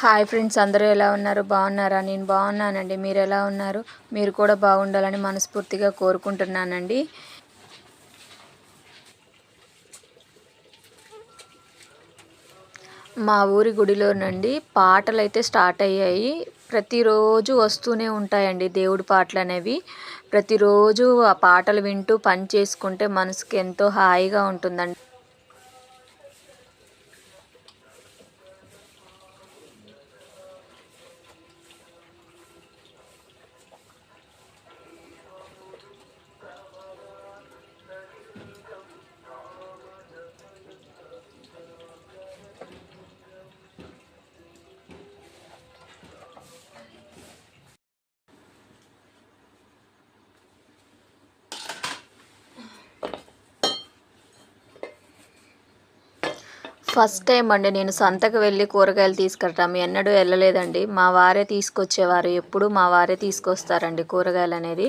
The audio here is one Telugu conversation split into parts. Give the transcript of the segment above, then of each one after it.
హాయ్ ఫ్రెండ్స్ అందరూ ఎలా ఉన్నారు? బాగున్నారా? నేను బాగున్నానండి. మీరు ఎలా ఉన్నారు? మీరు కూడా బాగుండాలని మనస్ఫూర్తిగా కోరుకుంటున్నానండి. మా ఊరి గుడిలోనండి పాటలు అయితే స్టార్ట్ అయ్యాయి. ప్రతిరోజు వస్తూనే ఉంటాయండి దేవుడి పాటలు అనేవి. ప్రతిరోజు ఆ పాటలు వింటూ పని చేసుకుంటే మనసుకి ఎంతో హాయిగా ఉంటుందండి. ఫస్ట్ టైం అండి నేను సంతకు వెళ్ళి కూరగాయలు తీసుకెళ్తాం ఎన్నడూ వెళ్ళలేదండి. మా వారే తీసుకొచ్చేవారు. ఎప్పుడు మా వారే తీసుకొస్తారండి కూరగాయలు అనేది.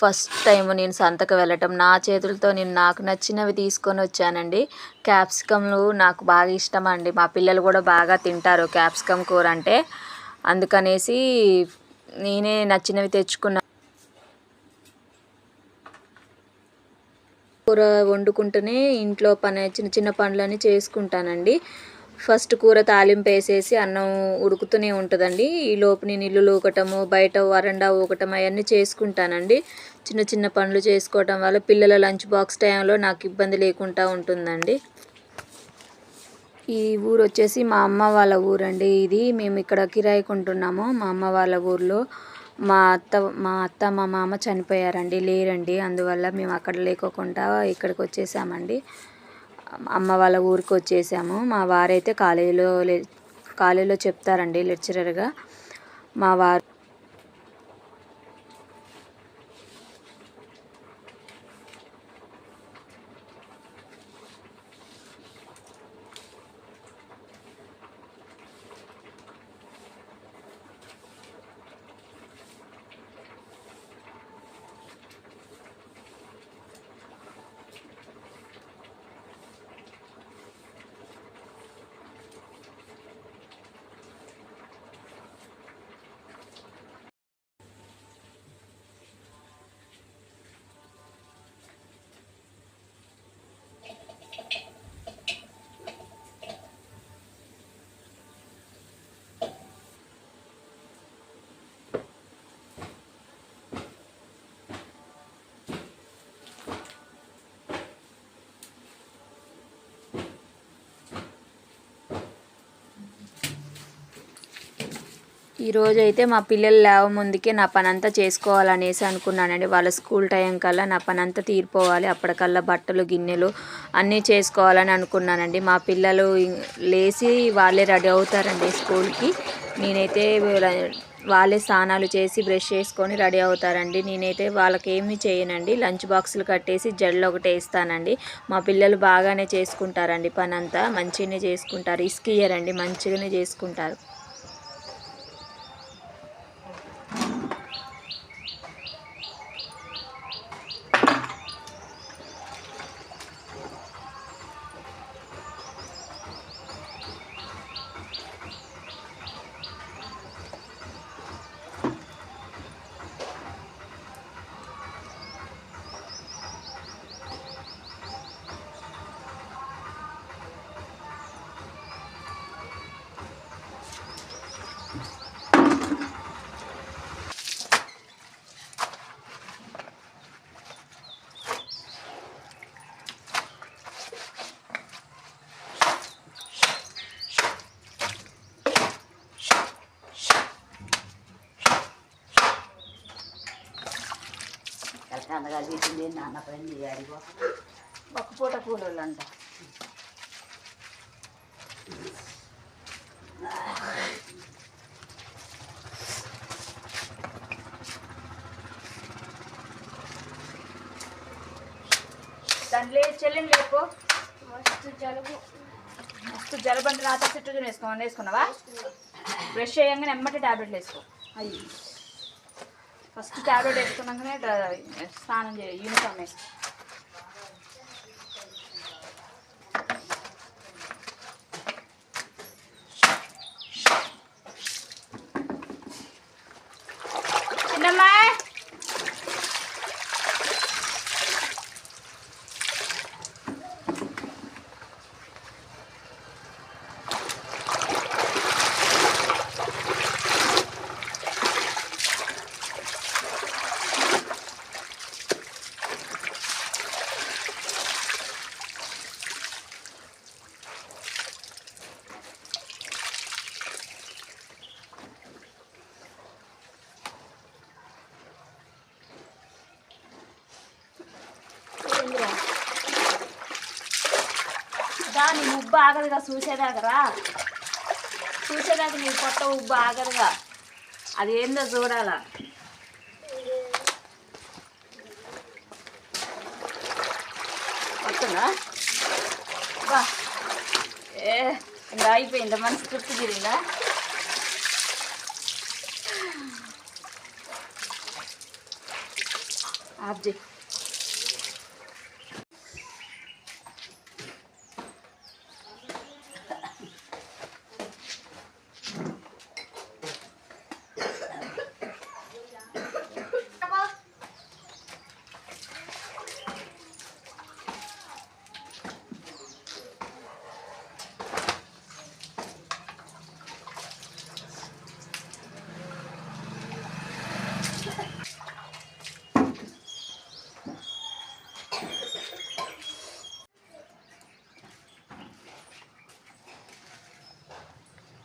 ఫస్ట్ టైం నేను సంతకు వెళ్ళటం. నా చేతులతో నేను నాకు నచ్చినవి తీసుకొని వచ్చానండి. క్యాప్సికమ్లు నాకు బాగా ఇష్టం అండి మా పిల్లలు కూడా బాగా తింటారు క్యాప్సికమ్ కూర అంటే. అందుకనేసి నేనే నచ్చినవి తెచ్చుకున్నాను కూర వండుకుంటూనే ఇంట్లో పని చిన్న చిన్న పనులన్నీ చేసుకుంటానండి. ఫస్ట్ కూర తాలింపు వేసేసి అన్నం ఉడుకుతూనే ఉంటుందండి. ఈ లోపు నేను ఇల్లు బయట వరండా ఊకటం అవన్నీ చేసుకుంటానండి. చిన్న చిన్న పనులు చేసుకోవటం వల్ల పిల్లల లంచ్ బాక్స్ టైంలో నాకు ఇబ్బంది లేకుండా ఉంటుందండి. ఈ ఊరు వచ్చేసి మా అమ్మ వాళ్ళ ఊరండి. ఇది మేము ఇక్కడ కిరాయి కొంటున్నాము మా అమ్మ వాళ్ళ ఊర్లో మా అత్త మా అత్త మా మామ చనిపోయారండి లేరండి. అందువల్ల మేము అక్కడ లేకోకుండా ఇక్కడికి వచ్చేసామండి. అమ్మ వాళ్ళ ఊరికి వచ్చేసాము. మా వారైతే కాలేజీలో కాలేజీలో చెప్తారండి లెక్చరర్గా. మా వారు ఈరోజు అయితే మా పిల్లలు లేవ ముందుకే నా పనంతా చేసుకోవాలనేసి అనుకున్నానండి. వాళ్ళ స్కూల్ టైం కల్లా నా పనంతా తీరిపోవాలి. అప్పటికల్లా బట్టలు గిన్నెలు అన్నీ చేసుకోవాలని అనుకున్నానండి. మా పిల్లలు లేచి వాళ్ళే రెడీ అవుతారండి స్కూల్కి. నేనైతే వాళ్ళే స్నానాలు చేసి బ్రష్ చేసుకొని రెడీ అవుతారండి. నేనైతే వాళ్ళకి ఏమి చేయనండి. లంచ్ బాక్సులు కట్టేసి జడ్లు ఒకటి వేస్తానండి మా పిల్లలు బాగానే చేసుకుంటారండి పనంతా. మంచిగానే చేసుకుంటారు. ఇసుకియ్యరండి మంచిగానే చేసుకుంటారు. తీసింది నాన్న పని చేయాలి ఒక పూట కూలీలు అంట చెల్లిని లేపు? మస్తు జలుబు. మస్తు జలుబు అంటే రాత్రి చుట్టూ వేసుకో వేసుకున్నావా బ్రష్ చేయగానే ఎమ్మటి ట్యాబ్లెట్లు వేసుకో అయ్యి. ఫస్ట్ టాబ్లెట్ వేసుకున్నాకనే స్నానం చేయాలి యూనిఫామ్ వేసుకో ఉబ్బు ఆగదుగా చూసేదాకరా? చూసేదాక చూసేదాకా నీ కొత్త ఉబ్బు ఆగదుగా. అది ఏందో చూడాలా? వస్తుందా? బా. ఏ ఇంకా అయిపోయిందా? మన స్క్రిప్ట్ తిరిగిందా ఆబ్జెక్ట్